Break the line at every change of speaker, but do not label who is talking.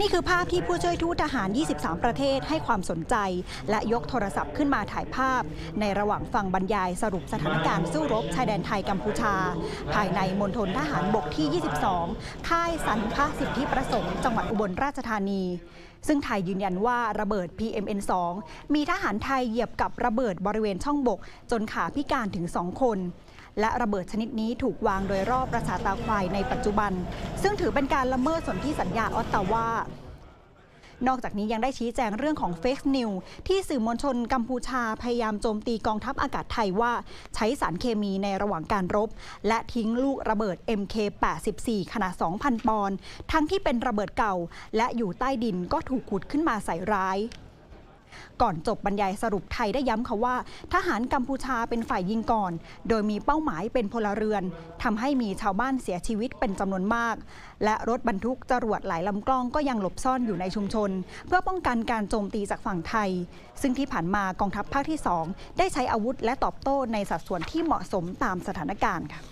นี่คือภาพที่ผู้ช่วยทูตทหาร 23 ประเทศให้ความสนใจ และยกโทรศัพท์ขึ้นมาถ่ายภาพ ในระหว่างฟังบรรยายสรุปสถานการณ์สู้รบชายแดนไทยกัมพูชา ภายในมณฑลทหารบกที่ 22 ค่ายสันพสิทธิประสงค์จังหวัดอุบลราชธานี ซึ่งไทยยืนยันว่าระเบิด PMN2 มีทหารไทยเหยียบกับระเบิดบริเวณช่องบก จนขาพิการถึง 2 คน และระเบิดชนิดนี้ถูกวางโดยรอบประสาทตาควายในปัจจุบัน ซึ่งถือเป็นการละเมิดสนธิสัญญาออตตาวานอกจากนี้ยังได้ชี้แจงเรื่องของเฟกนิวที่สื่อมวลชนกัมพูชาพยายามโจมตีกองทัพอากาศไทยว่า ใช้สารเคมีในระหว่างการรบ และทิ้งลูกระเบิด MK84 ขนาด 2,000 ปอนด์ทั้งที่เป็นระเบิดเก่า และอยู่ใต้ดินก็ถูกขุดขึ้นมาใส่ร้าย ก่อนจบบรรยายสรุปไทยได้ย้ำค่ะว่า ทหารกัมพูชาเป็นฝ่ายยิงก่อน โดยมีเป้าหมายเป็นพลเรือนทำให้มีชาวบ้านเสียชีวิตเป็นจำนวนมาก และรถบรรทุกจรวดหลายลำกล้องก็ยังหลบซ่อนอยู่ในชุมชน เพื่อป้องกันการโจมตีจากฝั่งไทย ซึ่งที่ผ่านมากองทัพภาคที่ 2 ได้ใช้อาวุธและตอบโต้ในสัดส่วนที่เหมาะสมตามสถานการณ์ค่ะ